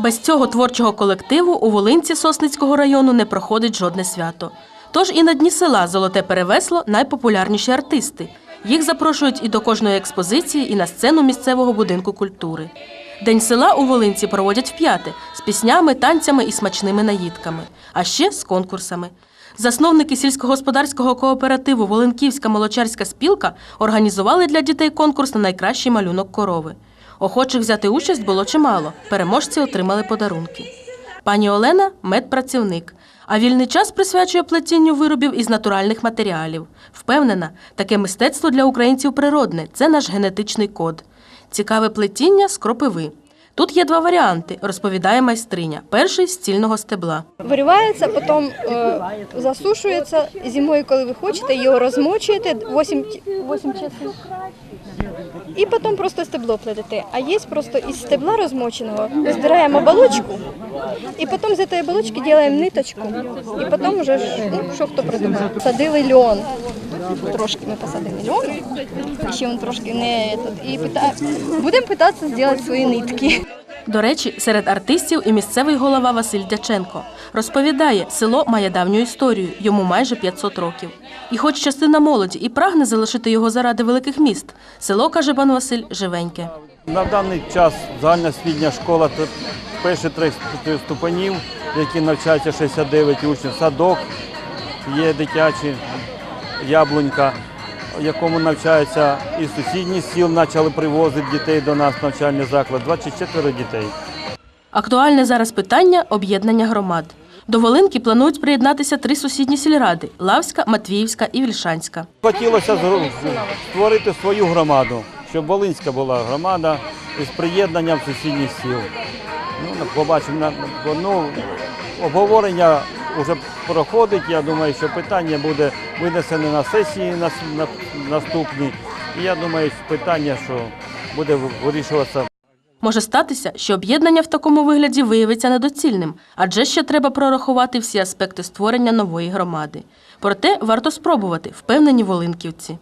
Без цього творчого колективу у Волинці Сосницького району не проходить жодне свято. Тож і на дні села Золоте Перевесло найпопулярніші артисти. Їх запрошують і до кожної експозиції, і на сцену місцевого будинку культури. День села у Волинці проводять вп'яте з піснями, танцями і смачними наїдками, а ще з конкурсами. Засновники сільськогосподарського кооперативу Волинківська молочарська спілка організували для дітей конкурс на найкращий малюнок корови. Охочих взяти участь було чимало. Переможці отримали подарунки. Пані Олена медпрацівник, а вільний час присвячує плетінню виробів із натуральних матеріалів. Впевнена, таке мистецтво для українців природне це наш генетичний код. Цікаве плетіння з кропиви. Тут є два варіанти, розповідає майстриня. Перший з цільного стебла. Виривається, потім е, засушується. Зимою, коли ви хочете, його розмочуєте 8, 8 часів. І потім просто стебло плетете. А є просто із стебла розмоченого здираємо оболочку, і потім з цієї оболочки робимо ниточку. І потім вже ну, що хто придумав. Садили льон. Трошки ми посадили льон, ще він трошки не этот, і пита... будемо питатися зробити свої нитки. До речі, серед артистів і місцевий голова Василь Дяченко розповідає, село має давню історію, йому майже 500 років. І хоч частина молоді і прагне залишити його заради великих міст, село, каже пан Василь, живеньке. На даний час загальна загальноосвітня школа це перші три ступенів, які навчаються 69 учнів. Садок є дитячий, яблунька, в якому навчаються і з сусідніх сіл почали привозити дітей до нас в навчальний заклад. 24 дітей. Актуальне зараз питання об'єднання громад. До Волинки планують приєднатися три сусідні сільради Лавська, Матвіївська і Вільшанська. Хотілося створити свою громаду, щоб Волинська була громада із приєднанням сусідніх сіл. Ну, побачимо, ну, обговорення вже проходить. Я думаю, що питання буде винесене на сесії наступні. І я думаю, що питання, що буде вирішуватися Може статися, що об'єднання в такому вигляді виявиться недоцільним, адже ще треба прорахувати всі аспекти створення нової громади. Проте варто спробувати, впевнені волинківці.